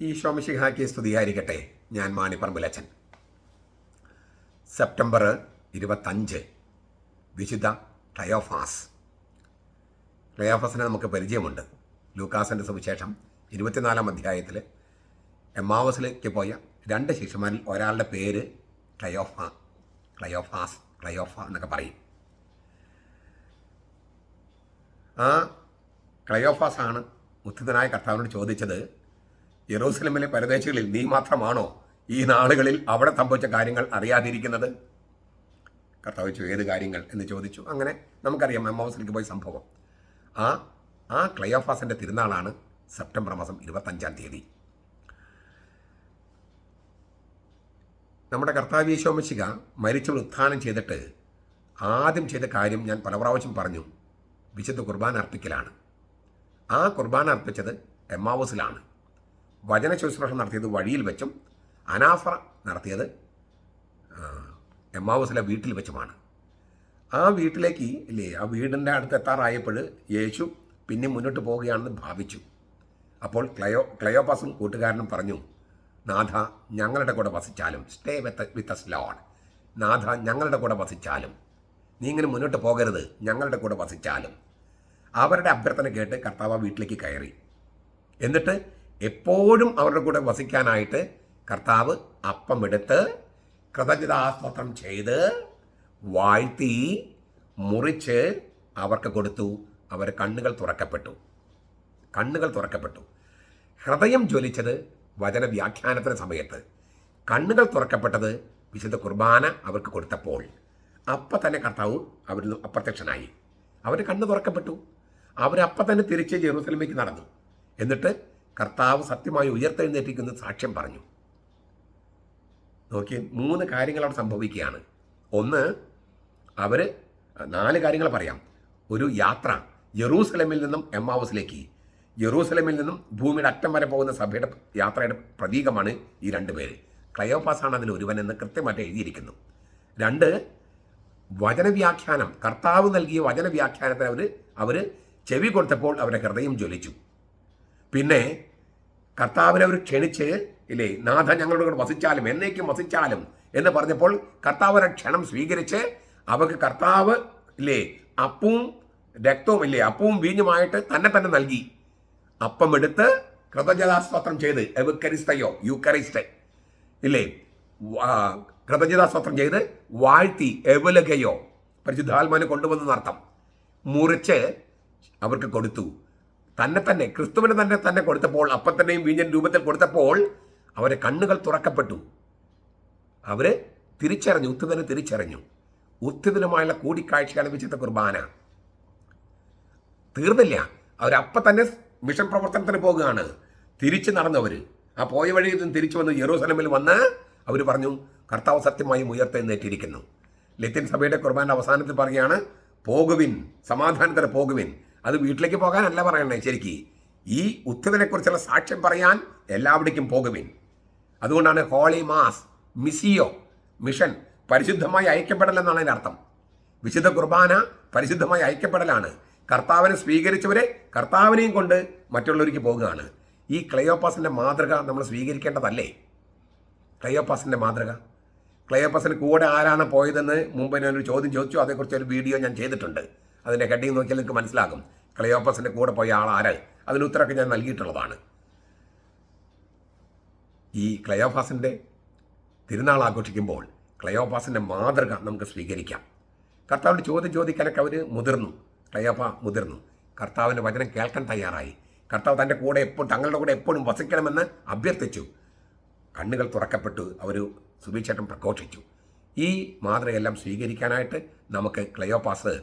ഈ ശോമശിഹാക്കി സ്തുതിയായിരിക്കട്ടെ. ഞാൻ മാണിപ്പറമ്പിലച്ചൻ സെപ്റ്റംബർ ഇരുപത്തഞ്ച് വിശുദ്ധ ക്ലയോഫാസ് ക്ലയോഫാസിനെ നമുക്ക് പരിചയമുണ്ട്. ലൂക്കാസിന്റെ സുവിശേഷം ഇരുപത്തിനാലാം അധ്യായത്തിൽ എമാവസിലേക്ക് പോയ രണ്ട് ശിഷ്യന്മാരിൽ ഒരാളുടെ പേര് ക്ലയോഫ ക്ലയോഫാസ് ക്ലയോഫ എന്നൊക്കെ പറയും. ആ ക്ലയോഫാസ് ആണ് ഉത്ഥിതനായ കർത്താവിനോട് ചോദിച്ചത് യെറൂസലമിലെ പരദേശികളിൽ നീ മാത്രമാണോ ഈ നാളുകളിൽ അവിടെ സംഭവിച്ച കാര്യങ്ങൾ അറിയാതിരിക്കുന്നത്? കർത്താവ് ചോദിച്ചു ഏത് കാര്യങ്ങൾ? എന്ന് ചോദിച്ചു. അങ്ങനെ നമുക്കറിയാം എമ്മോസിലേക്ക് പോയ സംഭവം. ആ ആ ക്ലയോഫാസിന്റെ തിരുനാളാണ് സെപ്റ്റംബർ മാസം ഇരുപത്തഞ്ചാം തീയതി. നമ്മുടെ കർത്താവ് യേശോമശിക മരിച്ചു ഉത്ഥാനം ചെയ്തിട്ട് ആദ്യം ചെയ്ത കാര്യം ഞാൻ പല പ്രാവശ്യം പറഞ്ഞു. വിശുദ്ധ കുർബാന അർപ്പിക്കലാണ്. ആ കുർബാന അർപ്പിച്ചത് എമ്മാവൂസിലാണ്. വചന ശുശ്രൂഷ നടത്തിയത് വഴിയിൽ വെച്ചും അനാഫറ നടത്തിയത് എമ്മാവൂസിലെ വീട്ടിൽ വെച്ചുമാണ്. ആ വീട്ടിലേക്ക് ഇല്ലേ ആ വീടിന്റെ അടുത്ത് എത്താറായപ്പോൾ യേശു പിന്നെ മുന്നോട്ട് പോവുകയാണെന്ന് ഭാവിച്ചു. അപ്പോൾ ക്ലയോ ക്ലയോപാസും കൂട്ടുകാരനും പറഞ്ഞു നാഥ ഞങ്ങളുടെ കൂടെ വസിച്ചാലും stay with with us Lord നാഥ ഞങ്ങളുടെ കൂടെ വസിച്ചാലും നീ ഇങ്ങനെ മുന്നോട്ട് പോകരുത് ഞങ്ങളുടെ കൂടെ വസിച്ചാലും. അവരുടെ അഭ്യർത്ഥന കേട്ട് കർത്താവ് വീട്ടിലേക്ക് കയറി. എന്നിട്ട് എപ്പോഴും അവരുടെ കൂടെ വസിക്കാനായിട്ട് കർത്താവ് അപ്പം എടുത്ത് കൃതജ്ഞതാസ്തോത്രം ചെയ്ത് വാഴ്ത്തി മുറിച്ച് അവർക്ക് കൊടുത്തു. അവർ കണ്ണുകൾ തുറക്കപ്പെട്ടു. കണ്ണുകൾ തുറക്കപ്പെട്ടു. ഹൃദയം ജ്വലിച്ചത് വചന വ്യാഖ്യാനത്തിന് സമയത്ത്. കണ്ണുകൾ തുറക്കപ്പെട്ടത് വിശുദ്ധ കുർബാന അവർക്ക് കൊടുത്തപ്പോൾ. അപ്പം തന്നെ കർത്താവ് അവരിൽ അപ്രത്യക്ഷനായി. അവർ കണ്ണ് തുറക്കപ്പെട്ടു. അവരപ്പം തന്നെ തിരിച്ച് ജെറൂസലമേക്ക് നടന്നു. എന്നിട്ട് കർത്താവ് സത്യമായി ഉയർത്തെഴുന്നേറ്റിക്കുന്ന സാക്ഷ്യം പറഞ്ഞു. നോക്കി മൂന്ന് കാര്യങ്ങൾ അവിടെ സംഭവിക്കുകയാണ്. ഒന്ന് അവർ നാല് കാര്യങ്ങൾ പറയാം. ഒരു യാത്ര ജെറൂസലമിൽ നിന്നും എം ഹൗസിലേക്ക് ജെറൂസലമിൽ നിന്നും ഭൂമിയുടെ അറ്റം വരെ പോകുന്ന സഭയുടെ യാത്രയുടെ പ്രതീകമാണ് ഈ രണ്ട് പേര്. ക്ലയോപാസാണ് അതിൽ ഒരുവൻ എന്ന് കൃത്യമായിട്ട് എഴുതിയിരിക്കുന്നു. രണ്ട് വചനവ്യാഖ്യാനം കർത്താവ് നൽകിയ വചനവ്യാഖ്യാനത്തിന് അവർ അവർ ചെവി കൊടുത്തപ്പോൾ അവരുടെ ഹൃദയം ജ്വലിച്ചു. പിന്നെ കർത്താവിനെ അവർ ക്ഷണിച്ച് ഇല്ലേ നാഥ ഞങ്ങളുടെ കൂടെ വസിച്ചാലും എന്നേക്കും വസിച്ചാലും എന്ന് പറഞ്ഞപ്പോൾ കർത്താവിനെ ക്ഷണം സ്വീകരിച്ച് അവർക്ക് കർത്താവ് ഇല്ലേ അപ്പവും രക്തവും ഇല്ലേ അപ്പവും വീഞ്ഞുമായിട്ട് തന്നെ തന്നെ നൽകി. അപ്പം എടുത്ത് കൃതജ്ഞതാസ്തോത്രം ചെയ്ത് എവക്കരിസ്തയോ യുക്കരിസ്റ്റ് ഇല്ലേ കൃതജ്ഞതാസ്തോത്രം ചെയ്ത് വാഴ്ത്തി എവലകയോ പരിശുദ്ധാത്മാനെ കൊണ്ടുവന്നെന്നർത്ഥം മുറിച്ച് അവർക്ക് കൊടുത്തു. തന്നെ തന്നെ ക്രിസ്തുവിനെ തന്നെ തന്നെ കൊടുത്തപ്പോൾ അപ്പത്തന്നെയും വീഞ്ഞൻ രൂപത്തിൽ കൊടുത്തപ്പോൾ അവരെ കണ്ണുകൾ തുറക്കപ്പെട്ടു. അവർ തിരിച്ചറിഞ്ഞു ഉത്തുതനെ തിരിച്ചറിഞ്ഞു. ഉത്തുതനുമായുള്ള കൂടിക്കാഴ്ചയാണ് വിശുദ്ധ കുർബാന. തീർന്നില്ല. അവരപ്പം തന്നെ മിഷൻ പ്രവർത്തനത്തിന് പോകുകയാണ്. തിരിച്ചു നടന്നവർ ആ പോയ വഴിയിൽ നിന്ന് തിരിച്ചു വന്ന് യെറൂസലമിൽ വന്ന് അവർ പറഞ്ഞു കർത്താവ് സത്യമായും ഉയർത്തെഴുന്നേറ്റിരിക്കുന്നു. ലത്തിൻ സഭയുടെ കുർബാന അവസാനത്തിൽ പറയുകയാണ് പോകുവിൻ സമാധാനത്തിന് പോകുവിൻ. അത് വീട്ടിലേക്ക് പോകാനല്ല പറയണേ ശരിക്ക്. ഈ ഉത്തരനെക്കുറിച്ചുള്ള സാക്ഷ്യം പറയാൻ എല്ലാവിടേക്കും പോകുവിൻ. അതുകൊണ്ടാണ് ഹോളി മാസ് മിസിയോ മിഷൻ പരിശുദ്ധമായി അയക്കപ്പെടലെന്നാണ് അതിന്റെ അർത്ഥം. വിശുദ്ധ കുർബാന പരിശുദ്ധമായി അയക്കപ്പെടലാണ് കർത്താവിനെ സ്വീകരിച്ചവരെ കർത്താവിനെയും കൊണ്ട് മറ്റുള്ളവർക്ക് പോകുകയാണ്. ഈ ക്ലയോപ്പാസിന്റെ മാതൃക നമ്മൾ സ്വീകരിക്കേണ്ടതല്ലേ? ക്ലയോപ്പാസിന്റെ മാതൃക. ക്ലയോപ്പാസിന് കൂടെ ആരാണ് പോയതെന്ന് മുമ്പ് ഞാനൊരു ചോദ്യം ചോദിച്ചു. അതേക്കുറിച്ച് ഒരു വീഡിയോ ഞാൻ ചെയ്തിട്ടുണ്ട്. അതിന്റെ ഹെഡിങ് നോക്കിയാൽ നിങ്ങൾക്ക് മനസ്സിലാകും. ക്ലയോപ്പസിന്റെ കൂടെ പോയ ആൾ ആരായി? അതിന് ഉത്തരമൊക്കെ ഞാൻ നൽകിയിട്ടുള്ളതാണ്. ഈ ക്ലയോഫാസിന്റെ തിരുനാൾ ആഘോഷിക്കുമ്പോൾ ക്ലയോപാസിന്റെ മാതൃക നമുക്ക് സ്വീകരിക്കാം. കർത്താവിന്റെ ചോദ്യം ചോദിക്കാനൊക്കെ അവർ മുതിർന്നു. ക്ലയോഫ മുതിർന്നു. കർത്താവിന്റെ വചനം കേൾക്കാൻ തയ്യാറായി. കർത്താവ് തന്റെ കൂടെ എപ്പോഴും തങ്ങളുടെ കൂടെ എപ്പോഴും വസിക്കണമെന്ന് അഭ്യർത്ഥിച്ചു. കണ്ണുകൾ തുറക്കപ്പെട്ടു. അവർ സുവിശേഷം പ്രഘോഷിച്ചു. ഈ മാതൃകയെല്ലാം സ്വീകരിക്കാനായിട്ട് നമുക്ക് ക്ലയോപാസ്